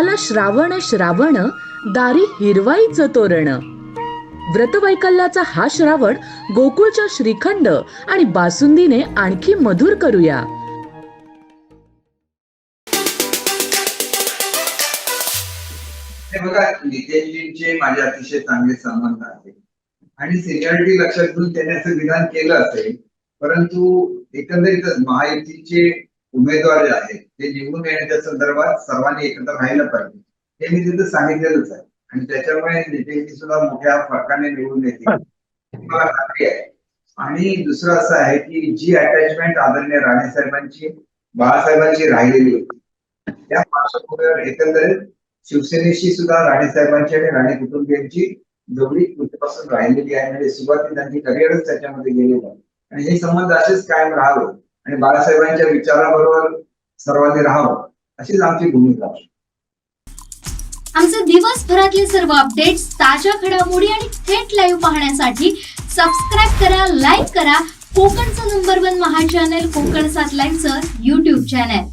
आला श्रावण श्रावण दारी हिरवाईचं तोरण. व्रतवैकल्याचा हा श्रावण गोकुळच्या श्रीखंड आणि बासुंदीने आणखी मधुर करूया. हे बघा नितेशजींचे माझे अतिशय चांगले संबंध आहेत. आणि सिनियरिटी लक्षात घेऊन त्याने असं विधान केलं असेल परंतु एकंदरीतच महायुतीचे उमेदवार जे आहेत ते निवडून येण्याच्या संदर्भात सर्वांनी एकत्र राहिलं पाहिजे. हे मी तिथं सांगितलेलंच आहे. आणि त्याच्यामुळे नितेशजी सुद्धा मोठ्या फरकाने निवडून येतील. मला खात्री आहे. आणि दुसरं असं आहे की जी अटॅचमेंट आदरणीय राणे साहेबांची बाळासाहेबांची राहिलेली होती त्या पार्श्वभूमीवर एकंदरीत शिवसेनेशी सुद्धा राणे साहेबांची आणि राणे कुटुंबियांची जोडी पूर्वीपासून राहिलेली आहे. म्हणजे सुरुवाती त्यांची करिअरच त्याच्यामध्ये गेलेलं आहे. आणि हे संबंध असेच कायम राहावं. आणि बाळासाहेबांच्या विचाराबरोबर सर्वांनी राहावं अशीच आमची भूमिका. आमचे दिवसभरातले सर्व अपडेट्स ताज्या घडामोडी आणि थेट लाईव्ह पाहण्यासाठी सबस्क्राईब करा लाईक करा. कोकणचं नंबर वन महा चॅनल कोकण सात लाईव्हचं युट्यूब चॅनल